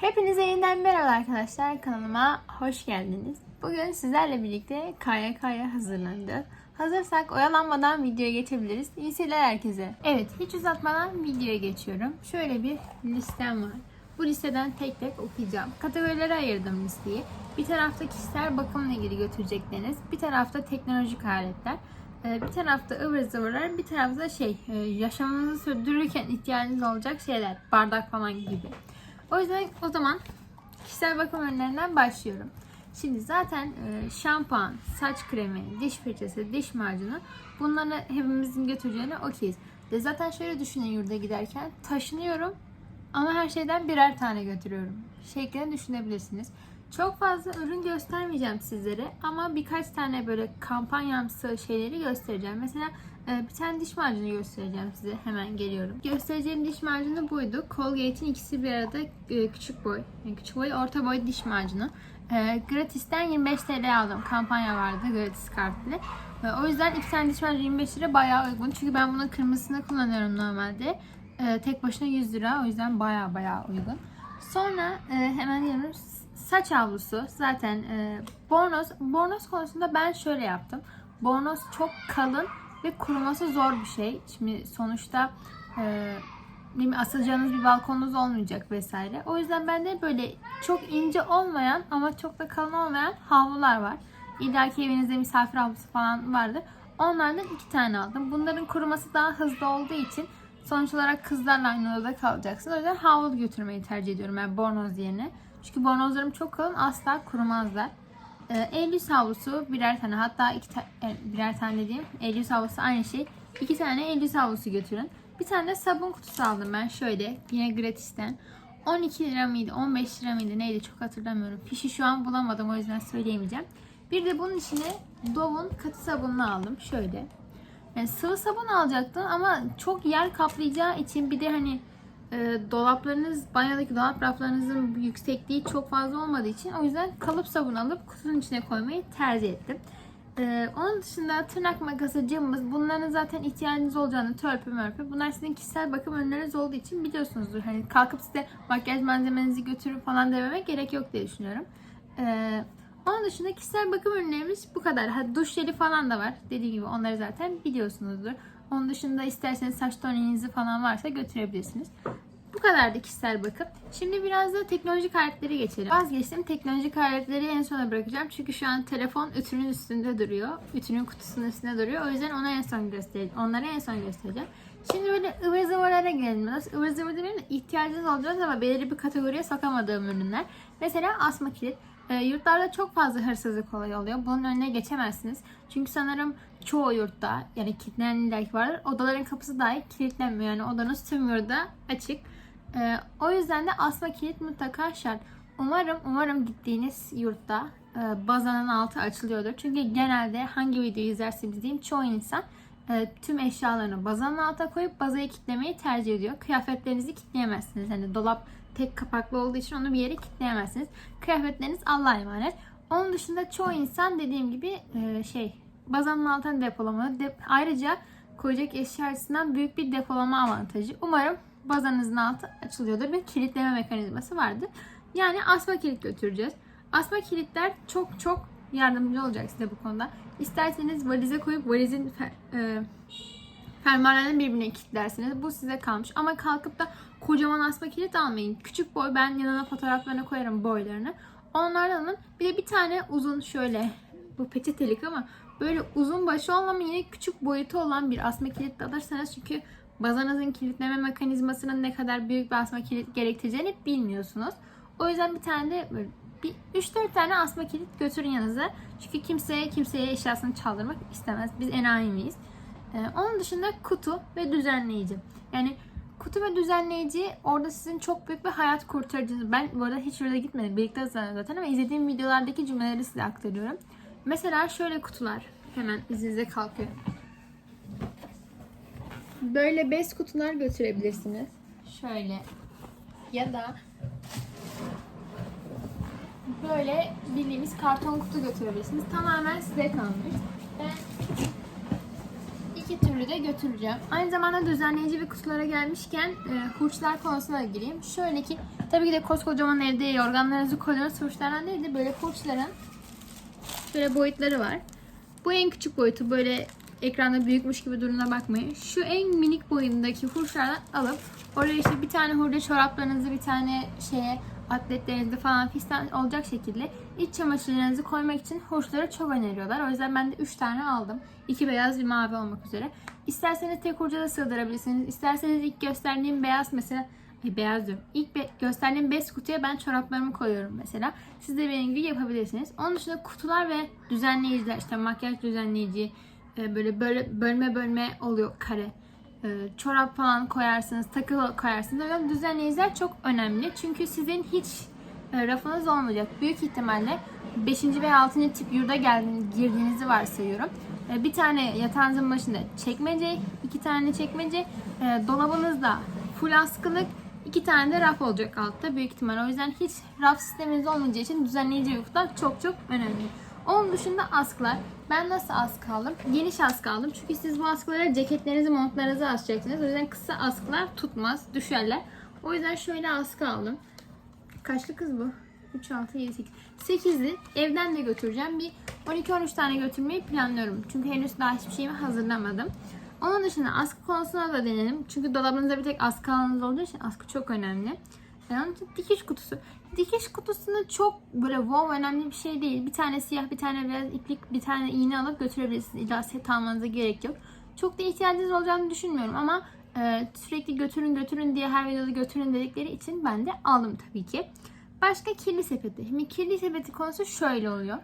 Hepinize yeniden merhaba arkadaşlar. Kanalıma hoş geldiniz. Bugün sizlerle birlikte KYK'ya hazırlanacağız. Hazırsak oyalanmadan videoya geçebiliriz. İyi seyirler herkese. Evet hiç uzatmadan videoya geçiyorum. Şöyle bir listem var. Bu listeden tek tek okuyacağım. Kategorilere ayırdım listeyi. Bir tarafta kişisel bakımla ilgili götürecekleriniz. Bir tarafta teknolojik aletler. Ee, Bir tarafta ıvır zıvırlar, bir tarafta şey e, yaşamınızı sürdürürken ihtiyacınız olacak şeyler, bardak falan gibi. O yüzden o zaman kişisel bakım ürünlerinden başlıyorum. Şimdi zaten e, şampuan, saç kremi, diş fırçası, diş macunu bunları hepimizin götüreceğine okeyiz. De zaten şöyle düşünün yurda giderken taşınıyorum ama her şeyden birer tane götürüyorum. Şeklinde düşünebilirsiniz. Çok fazla ürün göstermeyeceğim sizlere ama birkaç tane böyle kampanyamsı şeyleri göstereceğim. Mesela bir tane diş macunu göstereceğim size. Hemen geliyorum. Göstereceğim diş macunu buydu. Colgate'in ikisi bir arada e, küçük boy. Yani küçük boy, orta boy diş macunu. E, Gratis'ten 25 TL aldım. Kampanya vardı gratis kartlı. E, O yüzden iki tane diş macunu 25 lira bayağı uygun. Çünkü ben bunun kırmızısını kullanıyorum normalde. E, Tek başına 100 lira. O yüzden bayağı bayağı uygun. Sonra e, hemen diyoruz saç havlusu zaten e, bornoz bornoz konusunda ben şöyle yaptım. Bornoz çok kalın ve kuruması zor bir şey. Şimdi sonuçta e, değil mi, asılacağınız bir balkonunuz olmayacak vesaire. O yüzden bende böyle çok ince olmayan ama çok da kalın olmayan havlular var. İlla ki evinizde misafir havlusu falan vardır. Onlardan iki tane aldım. Bunların kuruması daha hızlı olduğu için sonuç olarak kızlarla aynı odada kalacaksınız. O yüzden havlu götürmeyi tercih ediyorum ben bornoz yerine. Çünkü bornozlarım çok kalın asla kurumazlar. El yüz havlusu birer tane hatta iki ta- e, birer tane el yüz havlusu aynı şey. İki tane yüz havlusu götürün. Bir tane de sabun kutusu aldım ben şöyle yine gratisten. 12 lira mıydı 15 lira mıydı neydi çok hatırlamıyorum. Fişi şu an bulamadım o yüzden söyleyemeyeceğim. Bir de bunun içine Dove'un katı sabununu aldım şöyle. Yani sıvı sabun alacaktım ama çok yer kaplayacağı için bir de hani e, dolaplarınız, banyodaki dolap raflarınızın yüksekliği çok fazla olmadığı için o yüzden kalıp sabun alıp kutunun içine koymayı tercih ettim. E, onun dışında tırnak makası, cımbız bunların zaten ihtiyacınız olacağını törpü mörpü. Bunlar sizin kişisel bakım ürünleriniz olduğu için biliyorsunuzdur. Hani kalkıp size makyaj malzemenizi götürün falan dememek gerek yok diye düşünüyorum. E, onun dışında kişisel bakım ürünlerimiz bu kadar. Ha, duş jeli falan da var. Dediğim gibi onları zaten biliyorsunuzdur. Onun dışında isterseniz saç toninizi falan varsa götürebilirsiniz. Bu kadar da kişisel bakım. Şimdi biraz da teknolojik aletlere geçelim. Vazgeçtim. Teknolojik aletleri en sona bırakacağım. Çünkü şu an telefon ütünün üstünde duruyor. Ütünün kutusunun üstünde duruyor. O yüzden ona en son göstereceğim. Onları en son göstereceğim. Şimdi böyle ıvır zıvırlara gelelim biraz. Ivır zıvır demeyelim de ihtiyacınız olacağız ama belirli bir kategoriye sokamadığım ürünler. Mesela asma kilit. E, yurtlarda çok fazla hırsızlık olayı oluyor. Bunun önüne geçemezsiniz. Çünkü sanırım çoğu yurtta yani kilitlenen illaki vardır. Odaların kapısı dahi kilitlenmiyor. Yani odanız tüm yurda açık. E, o yüzden de asma kilit mutlaka şart. Umarım umarım gittiğiniz yurtta e, bazanın altı açılıyordur. Çünkü genelde hangi videoyu izlerseniz diyeyim çoğu insan e, tüm eşyalarını bazanın altına koyup bazayı kilitlemeyi tercih ediyor. Kıyafetlerinizi kilitleyemezsiniz. Hani dolap tek kapaklı olduğu için onu bir yere kilitleyemezsiniz. Kıyafetleriniz Allah'a emanet. Onun dışında çoğu insan dediğim gibi e, şey bazanın altına depolamalı. De- ayrıca koyacak eşya açısından büyük bir depolama avantajı. Umarım bazanızın altı açılıyordur ve kilitleme mekanizması vardır. Yani asma kilit götüreceğiz. Asma kilitler çok çok yardımcı olacak size bu konuda. İsterseniz valize koyup valizin fe- e, fermuarlarını birbirine kilitlersiniz. Bu size kalmış. Ama kalkıp da kocaman asma kilit almayın. Küçük boy ben yanına fotoğraflarına koyarım boylarını. Onlardan alın. Bir de bir tane uzun şöyle bu peçetelik ama böyle uzun başı olmama yine küçük boyutu olan bir asma kilit alırsanız çünkü bazanızın kilitleme mekanizmasının ne kadar büyük bir asma kilit gerektireceğini bilmiyorsunuz. O yüzden bir tane de böyle bir 3-4 tane asma kilit götürün yanınıza. Çünkü kimseye kimseye eşyasını çaldırmak istemez. Biz enayi miyiz? Ee, onun dışında kutu ve düzenleyici. Yani kutu ve düzenleyici orada sizin çok büyük bir hayat kurtarıcınız. Ben bu arada hiç öyle gitmedim. Birlikte zaten ama izlediğim videolardaki cümleleri size aktarıyorum. Mesela şöyle kutular. Hemen izinize kalkıyor. Böyle bez kutular götürebilirsiniz. Şöyle. Ya da böyle bildiğimiz karton kutu götürebilirsiniz. Tamamen size kalmış. Ben iki türlü de götüreceğim. Aynı zamanda düzenleyici ve kutulara gelmişken e, hurçlar konusuna da gireyim. Şöyle ki Tabii ki de koskocaman evde yorganlarınızı koyduğunuz fırçalardan değil de böyle fırçaların böyle boyutları var. Bu en küçük boyutu böyle ekranda büyükmüş gibi durumuna bakmayın. Şu en minik boyundaki hurçlardan alıp oraya işte bir tane hurda çoraplarınızı bir tane şeye atletlerinizi falan fistan olacak şekilde iç çamaşırlarınızı koymak için hurçları çok öneriyorlar. O yüzden ben de 3 tane aldım. 2 beyaz bir mavi olmak üzere. İsterseniz tek hurca da sığdırabilirsiniz. İsterseniz ilk gösterdiğim beyaz mesela Ay, beyaz diyorum. İlk be- gösterdiğim bez kutuya ben çoraplarımı koyuyorum mesela. Siz de benim gibi yapabilirsiniz. Onun dışında kutular ve düzenleyiciler işte makyaj düzenleyici e, böyle böyle bölme bölme oluyor kare. E, Çorap falan koyarsınız, takı koyarsınız. Yüzden düzenleyiciler çok önemli. Çünkü sizin hiç e, rafınız olmayacak. Büyük ihtimalle 5. veya 6. tip yurda girdiğinizi varsayıyorum. E, Bir tane yatağınızın başında çekmece, iki tane çekmece, e, dolabınızda full askılık, iki tane de raf olacak altta büyük ihtimal. O yüzden hiç raf sisteminiz olmayacağı için düzenleyici yurtlar çok çok önemli. Onun dışında askılar. Ben nasıl askı aldım? Geniş askı aldım. Çünkü siz bu askılara ceketlerinizi, montlarınızı asacaksınız. O yüzden kısa askılar tutmaz, düşerler. O yüzden şöyle askı aldım. Kaçlı kız bu? 3, 6, 7, 8. 8'li evden de götüreceğim. Bir 12-13 tane götürmeyi planlıyorum. Çünkü henüz daha hiçbir şeyimi hazırlamadım. Onun dışında askı konusuna da denelim. Çünkü dolabınızda bir tek askı alanınız olduğu için askı çok önemli. Ve onun için dikiş kutusu. Dikiş kutusunda çok böyle wow önemli bir şey değil. Bir tane siyah, bir tane beyaz iplik, bir tane iğne alıp götürebilirsiniz. İlla set almanıza gerek yok. Çok da ihtiyacınız olacağını düşünmüyorum ama e, sürekli götürün götürün diye her videoda götürün dedikleri için ben de aldım tabii ki. Başka kirli sepeti. Şimdi kirli sepeti konusu şöyle oluyor.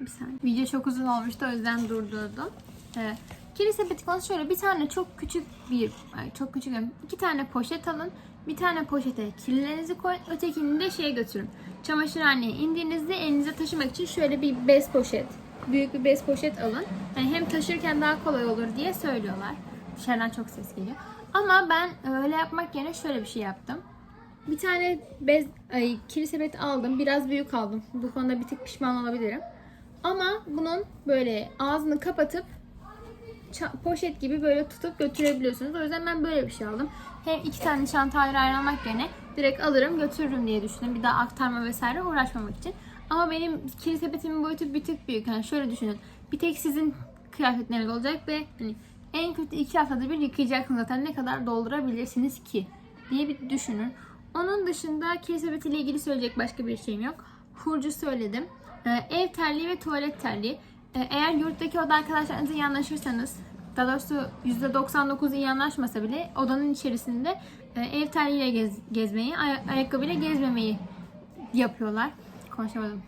Bir saniye. Video çok uzun olmuştu o yüzden durdurdum. Ee, kirli sepeti konusu şöyle. Bir tane çok küçük bir, çok küçük iki tane poşet alın. Bir tane poşete kirlilerinizi koyun. Ötekini de şeye götürün. Çamaşırhaneye indiğinizde elinize taşımak için şöyle bir bez poşet. Büyük bir bez poşet alın. Yani hem taşırken daha kolay olur diye söylüyorlar. Dışarıdan çok ses geliyor. Ama ben öyle yapmak yerine şöyle bir şey yaptım. Bir tane bez, ay, kirli sepet aldım. Biraz büyük aldım. Bu konuda bir tık pişman olabilirim. Ama bunun böyle ağzını kapatıp poşet gibi böyle tutup götürebiliyorsunuz. O yüzden ben böyle bir şey aldım. Hem iki tane çanta ayrı ayrı almak yerine direkt alırım götürürüm diye düşündüm. Bir daha aktarma vesaire uğraşmamak için. Ama benim kirli sepetimin boyutu bir tık büyük. Yani şöyle düşünün. Bir tek sizin kıyafetleriniz olacak ve hani en kötü iki haftada bir yıkayacaksınız zaten. Ne kadar doldurabilirsiniz ki diye bir düşünün. Onun dışında kirli sepetiyle ilgili söyleyecek başka bir şeyim yok. Hurcu söyledim. Ee, ev terliği ve tuvalet terliği. Ee, eğer yurttaki oda arkadaşlarınızla iyi anlaşırsanız, daha doğrusu %99 iyi anlaşmasa bile odanın içerisinde e, ev terliğiyle gez, gezmeyi, ay- ayakkabıyla gezmemeyi yapıyorlar. Konuşamadım.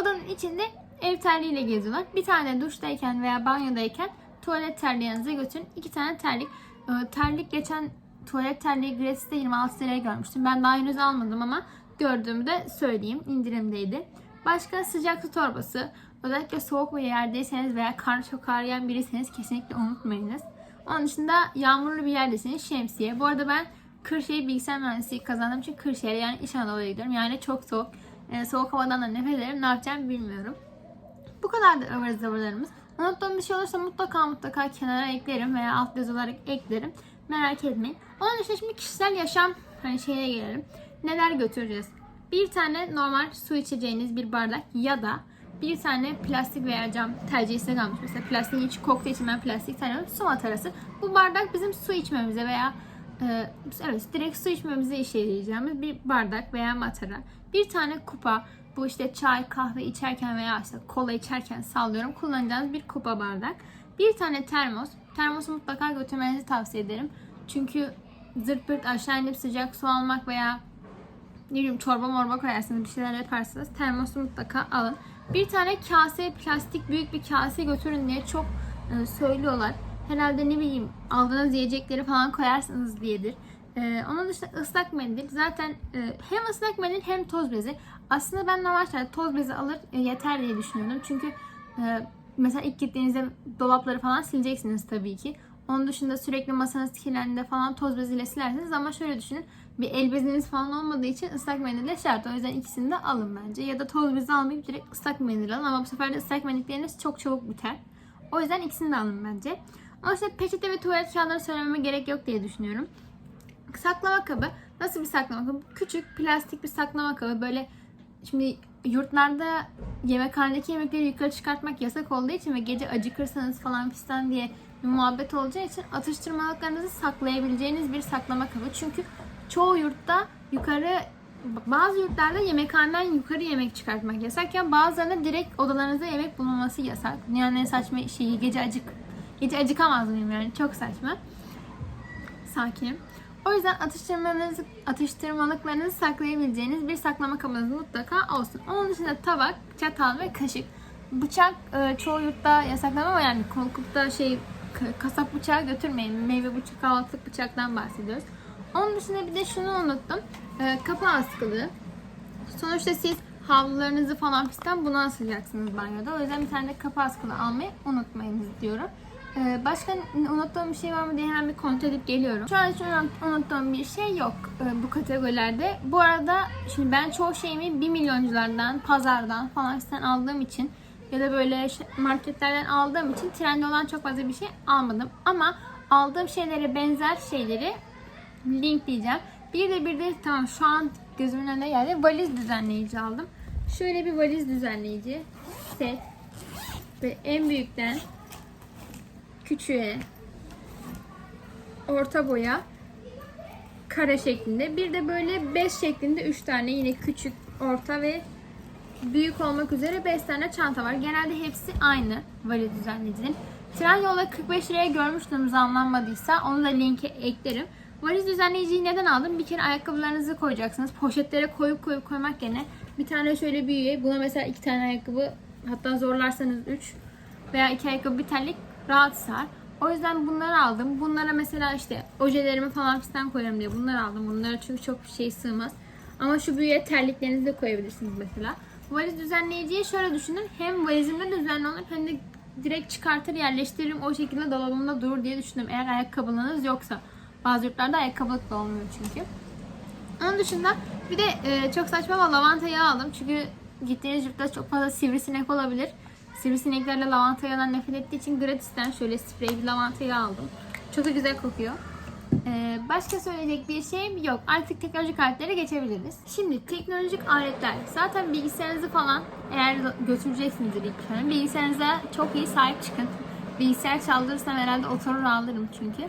Odanın içinde ev terliğiyle geziyorlar. Bir tane duştayken veya banyodayken tuvalet terliğinize götürün. İki tane terlik. Ee, terlik geçen tuvalet terliği gratis'te 26 liraya görmüştüm. Ben daha henüz almadım ama gördüğümde söyleyeyim. indirimdeydi. Başka sıcak su torbası. Özellikle soğuk bir yerdeyseniz veya karnı çok ağrıyan biriyseniz kesinlikle unutmayınız. Onun dışında yağmurlu bir yerdeyseniz şemsiye. Bu arada ben Kırşehir Bilgisayar Mühendisliği kazandım için Kırşehir'e yani İç Anadolu'ya gidiyorum. Yani çok soğuk. Ee, soğuk havadan da nefret ederim. Ne yapacağımı bilmiyorum. Bu kadar da ıvır zıvırlarımız. Unuttuğum bir şey olursa mutlaka mutlaka kenara eklerim veya alt yazı olarak eklerim. Merak etmeyin. Onun dışında şimdi kişisel yaşam hani şeye gelelim. Neler götüreceğiz? Bir tane normal su içeceğiniz bir bardak ya da bir tane plastik veya cam tercih size kalmış. Mesela plastiğin içi kokteyl için ben plastik tercih Su matarası. Bu bardak bizim su içmemize veya e, evet direkt su içmemize yarayacağımız bir bardak veya matara. Bir tane kupa. Bu işte çay, kahve içerken veya işte kola içerken sallıyorum. Kullanacağınız bir kupa bardak. Bir tane termos. Termosu mutlaka götürmenizi tavsiye ederim. Çünkü zırt pırt aşağı inip sıcak su almak veya ne bileyim çorba morba koyarsınız bir şeyler yaparsınız. Termosu mutlaka alın. Bir tane kase, plastik büyük bir kase götürün diye çok e, söylüyorlar. Herhalde ne bileyim aldığınız yiyecekleri falan koyarsınız diyedir. E, onun dışında ıslak mendil. Zaten e, hem ıslak mendil hem toz bezi. Aslında ben normal şartlarda toz bezi alır e, yeter diye düşünüyordum. Çünkü e, mesela ilk gittiğinizde dolapları falan sileceksiniz tabii ki. Onun dışında sürekli masanız kirlendiğinde falan toz beziyle silersiniz ama şöyle düşünün bir el beziniz falan olmadığı için ıslak mendil de şart. O yüzden ikisini de alın bence. Ya da toz bezi almayıp direkt ıslak mendil alın ama bu sefer de ıslak mendilleriniz çok çabuk biter. O yüzden ikisini de alın bence. Ama işte peçete ve tuvalet kağıtları söylememe gerek yok diye düşünüyorum. Saklama kabı. Nasıl bir saklama kabı? Küçük plastik bir saklama kabı. Böyle şimdi yurtlarda yemekhanedeki yemekleri yukarı çıkartmak yasak olduğu için ve gece acıkırsanız falan fistan diye bir muhabbet olacağı için atıştırmalıklarınızı saklayabileceğiniz bir saklama kabı. Çünkü çoğu yurtta yukarı bazı yurtlarda yemekhaneden yukarı yemek çıkartmak yasakken bazılarında direkt odalarınızda yemek bulunması yasak. En saçma şeyi gece acık gece acıkamaz mıyım yani çok saçma. Sakinim. O yüzden atıştırmalarınızı, atıştırmalıklarınızı saklayabileceğiniz bir saklama kabınız mutlaka olsun. Onun dışında tabak, çatal ve kaşık. Bıçak e, çoğu yurtta yasaklama ama yani korkup da şey kasap bıçağı götürmeyin. Meyve bıçağı, kahvaltılık bıçaktan bahsediyoruz. Onun dışında bir de şunu unuttum. E, kapı askılı. Sonuçta siz havlularınızı falan fistan buna asacaksınız banyoda. O yüzden bir tane de kapı askılı almayı unutmayınız diyorum. Ee, başka unuttuğum bir şey var mı diye hemen bir kontrol edip geliyorum. Şu an için unuttuğum bir şey yok e, bu kategorilerde. Bu arada şimdi ben çoğu şeyimi 1 milyonculardan, pazardan falan fistan aldığım için ya da böyle şey- marketlerden aldığım için trende olan çok fazla bir şey almadım. Ama aldığım şeylere benzer şeyleri linkleyeceğim. Bir de bir de tamam şu an gözümün önüne geldi. Valiz düzenleyici aldım. Şöyle bir valiz düzenleyici set ve en büyükten küçüğe orta boya kare şeklinde. Bir de böyle bez şeklinde 3 tane yine küçük, orta ve büyük olmak üzere 5 tane çanta var. Genelde hepsi aynı valiz düzenleyicinin. Trendyol'da 45 liraya görmüştüm zamlanmadıysa onu da linke eklerim. Valiz düzenleyiciyi neden aldım? Bir kere ayakkabılarınızı koyacaksınız. Poşetlere koyup koyup koymak yerine bir tane şöyle büyüğe buna mesela iki tane ayakkabı hatta zorlarsanız 3 veya iki ayakkabı bir terlik rahat sığar. O yüzden bunları aldım. Bunlara mesela işte ojelerimi falan fistan koyarım diye bunları aldım. Bunlara çünkü çok bir şey sığmaz. Ama şu büyüğe terliklerinizi de koyabilirsiniz mesela. Valiz düzenleyiciyi şöyle düşünün. Hem valizimde düzenli olur hem de direkt çıkartır yerleştiririm. O şekilde dolabımda durur diye düşündüm. Eğer ayakkabınız yoksa. Bazı yurtlarda ayakkabılık da olmuyor çünkü. Onun dışında bir de e, çok saçma ama lavanta yağı aldım. Çünkü gittiğiniz yurtta çok fazla sivrisinek olabilir. Sivrisineklerle lavanta yağından nefret ettiği için gratisten şöyle sprey bir lavanta yağı aldım. Çok da güzel kokuyor. Ee, başka söyleyecek bir şeyim yok. Artık teknolojik aletlere geçebiliriz. Şimdi teknolojik aletler. Zaten bilgisayarınızı falan eğer götüreceksinizdir ilk önce. Bilgisayarınıza çok iyi sahip çıkın. Bilgisayar çaldırırsam herhalde oturur alırım çünkü.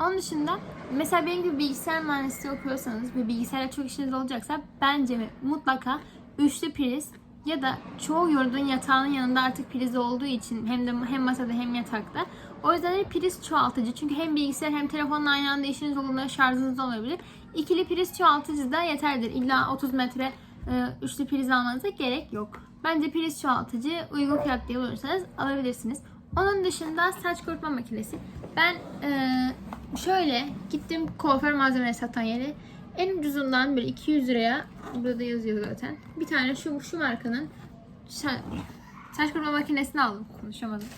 Onun dışında mesela benim gibi bilgisayar mühendisliği okuyorsanız ve bilgisayarla çok işiniz olacaksa bence mutlaka üçlü priz ya da çoğu yurdun yatağının yanında artık priz olduğu için hem de hem masada hem yatakta. O yüzden de priz çoğaltıcı. Çünkü hem bilgisayar hem telefonla aynı anda işiniz olduğunda şarjınız olabilir. İkili priz çoğaltıcı da yeterdir. İlla 30 metre e, üçlü priz almanıza gerek yok. Bence priz çoğaltıcı uygun fiyat diye bulursanız alabilirsiniz. Onun dışında saç kurutma makinesi. Ben e, şöyle gittim kuaför malzemeleri satan yere en ucuzundan böyle 200 liraya burada yazıyor zaten. Bir tane şu şu markanın saç kurutma makinesini aldım. Konuşamadım.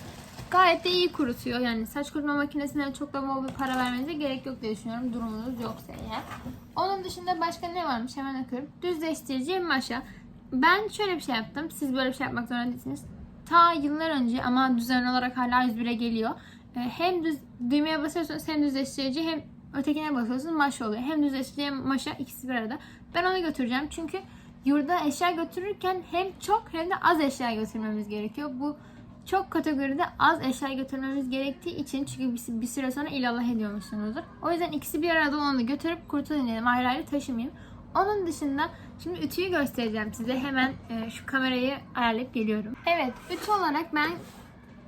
Gayet de iyi kurutuyor. Yani saç kurutma makinesine çok da bir para vermenize gerek yok diye düşünüyorum. Durumunuz yoksa eğer. Onun dışında başka ne varmış hemen okuyorum. Düzleştirici maşa. Ben şöyle bir şey yaptım. Siz böyle bir şey yapmak zorunda değilsiniz. Ta yıllar önce ama düzenli olarak hala 101'e geliyor. Ee, Hem düz, düğmeye basıyorsunuz hem düzleştirici hem ötekine basıyorsunuz maşa oluyor. Hem düzleştirici hem maşa ikisi bir arada. Ben onu götüreceğim çünkü yurda eşya götürürken hem çok hem de az eşya götürmemiz gerekiyor. Bu çok kategoride az eşya götürmemiz gerektiği için çünkü bir, süre sonra ilallah ediyormuşsunuzdur. O yüzden ikisi bir arada olanı götürüp kurtulun dedim. Ayrı ayrı taşımayayım. Onun dışında şimdi ütüyü göstereceğim size. Hemen e, şu kamerayı ayarlayıp geliyorum. Evet ütü olarak ben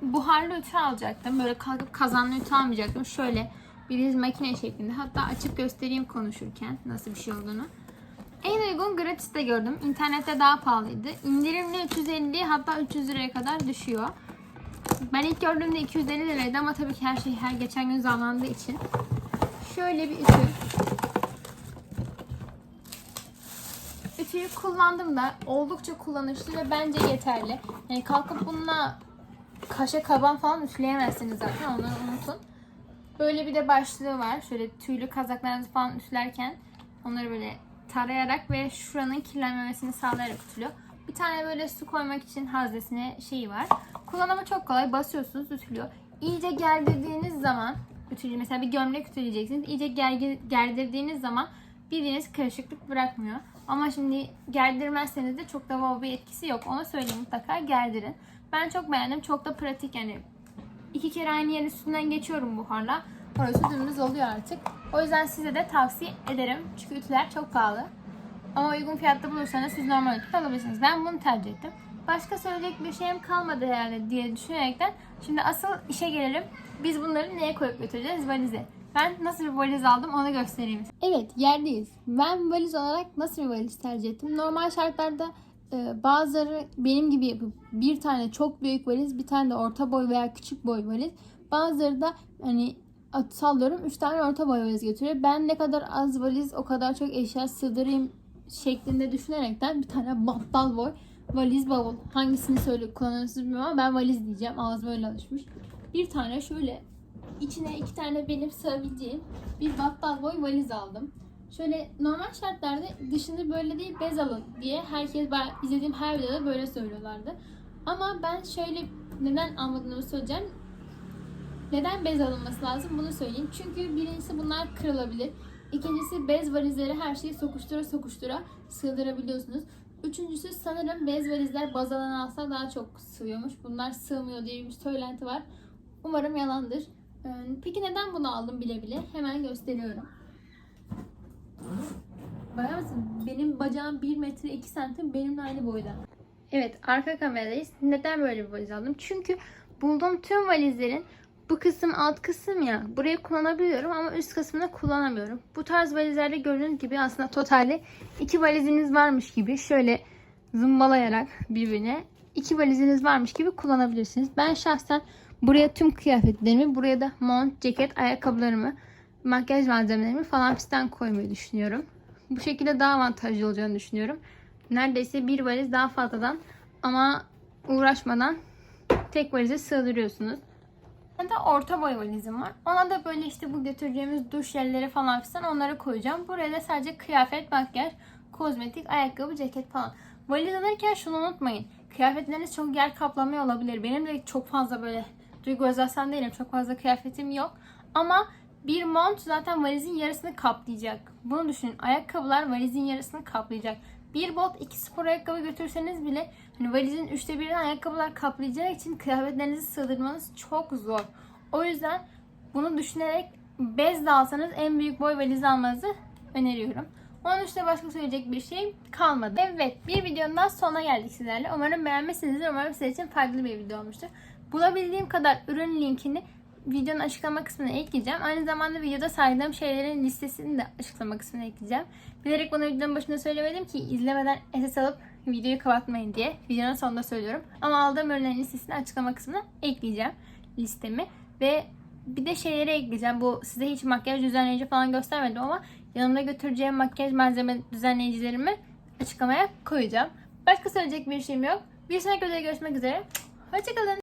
buharlı ütü alacaktım. Böyle kalkıp kazanlı ütü almayacaktım. Şöyle bir makine şeklinde. Hatta açıp göstereyim konuşurken nasıl bir şey olduğunu. En uygun gratis'te gördüm. İnternette daha pahalıydı. İndirimli 350 hatta 300 liraya kadar düşüyor. Ben ilk gördüğümde 250 liraydı ama tabii ki her şey her geçen gün zamlandığı için. Şöyle bir ütü. Ütüyü kullandım da oldukça kullanışlı ve bence yeterli. Yani kalkıp bununla kaşe kaban falan ütüleyemezsiniz zaten onları unutun. Böyle bir de başlığı var. Şöyle tüylü kazaklarınızı falan ütülerken onları böyle tarayarak ve şuranın kirlenmemesini sağlayarak ütülüyor. Bir tane böyle su koymak için haznesine şeyi var. Kullanımı çok kolay. Basıyorsunuz ütülüyor. İyice gerdirdiğiniz zaman ütülü mesela bir gömlek ütüleyeceksiniz. İyice gergi- gerdirdiğiniz zaman bildiğiniz karışıklık bırakmıyor. Ama şimdi gerdirmezseniz de çok da bir etkisi yok. Onu söyleyeyim mutlaka gerdirin. Ben çok beğendim. Çok da pratik yani. iki kere aynı yerin üstünden geçiyorum buharla. Orası dümdüz oluyor artık. O yüzden size de tavsiye ederim. Çünkü ütüler çok pahalı. Ama uygun fiyatta bulursanız siz normal ütü alabilirsiniz. Ben bunu tercih ettim. Başka söyleyecek bir şeyim kalmadı herhalde diye düşünerekten şimdi asıl işe gelelim. Biz bunları neye koyup götüreceğiz? Valize. Ben nasıl bir valiz aldım onu göstereyim. Evet yerdeyiz. Ben valiz olarak nasıl bir valiz tercih ettim? Normal şartlarda e, bazıları benim gibi yapıp bir tane çok büyük valiz, bir tane de orta boy veya küçük boy valiz. Bazıları da hani sallıyorum 3 tane orta boy valiz götürüyor. Ben ne kadar az valiz o kadar çok eşya sığdırayım şeklinde düşünerekten bir tane battal boy valiz bavul. Hangisini söyle kullanırsınız bilmiyorum ama ben valiz diyeceğim. Ağzım öyle alışmış. Bir tane şöyle içine iki tane benim sığabileceğim bir battal boy valiz aldım. Şöyle normal şartlarda dışını böyle değil bez alın diye herkes ben izlediğim her videoda böyle söylüyorlardı. Ama ben şöyle neden almadığımı söyleyeceğim. Neden bez alınması lazım bunu söyleyeyim. Çünkü birincisi bunlar kırılabilir. İkincisi bez valizleri her şeyi sokuştura sokuştura sığdırabiliyorsunuz. Üçüncüsü sanırım bez valizler baz alsa daha çok sığıyormuş. Bunlar sığmıyor diye bir söylenti var. Umarım yalandır. Ee, Peki neden bunu aldım bile bile? Hemen gösteriyorum. Bakar mısın? Benim bacağım 1 metre 2 santim benimle aynı boyda. Evet arka kameradayız. Neden böyle bir valiz aldım? Çünkü bulduğum tüm valizlerin bu kısım alt kısım ya burayı kullanabiliyorum ama üst kısmını kullanamıyorum. Bu tarz valizlerde gördüğünüz gibi aslında totalde iki valiziniz varmış gibi şöyle zımbalayarak birbirine iki valiziniz varmış gibi kullanabilirsiniz. Ben şahsen buraya tüm kıyafetlerimi, buraya da mont, ceket, ayakkabılarımı, makyaj malzemelerimi falan fistan koymayı düşünüyorum. Bu şekilde daha avantajlı olacağını düşünüyorum. Neredeyse bir valiz daha fazladan ama uğraşmadan tek valize sığdırıyorsunuz. Ben de orta boy valizim var. Ona da böyle işte bu götüreceğimiz duş jelleri falan filan onları koyacağım. Buraya da sadece kıyafet, makyaj, kozmetik, ayakkabı, ceket falan. Valiz alırken şunu unutmayın. Kıyafetleriniz çok yer kaplamıyor olabilir. Benim de çok fazla böyle Duygu Özaslan değilim. Çok fazla kıyafetim yok. Ama bir mont zaten valizin yarısını kaplayacak. Bunu düşünün. Ayakkabılar valizin yarısını kaplayacak. Bir bot, iki spor ayakkabı götürseniz bile hani valizin üçte birini ayakkabılar kaplayacağı için kıyafetlerinizi sığdırmanız çok zor. O yüzden bunu düşünerek bez de alsanız en büyük boy valizi almanızı öneriyorum. Onun dışında başka söyleyecek bir şey kalmadı. Evet bir videonun daha sonuna geldik sizlerle. Umarım beğenmişsinizdir. Umarım sizler için farklı bir video olmuştur. Bulabildiğim kadar ürün linkini videonun açıklama kısmına ekleyeceğim. Aynı zamanda videoda saydığım şeylerin listesini de açıklama kısmına ekleyeceğim. Bilerek bunu videonun başında söylemedim ki izlemeden SS alıp videoyu kapatmayın diye. Videonun sonunda söylüyorum. Ama aldığım ürünlerin listesini açıklama kısmına ekleyeceğim listemi. Ve bir de şeyleri ekleyeceğim. Bu size hiç makyaj düzenleyici falan göstermedim ama yanımda götüreceğim makyaj malzeme düzenleyicilerimi açıklamaya koyacağım. Başka söyleyecek bir şeyim yok. Bir sonraki videoda görüşmek üzere. Hoşçakalın.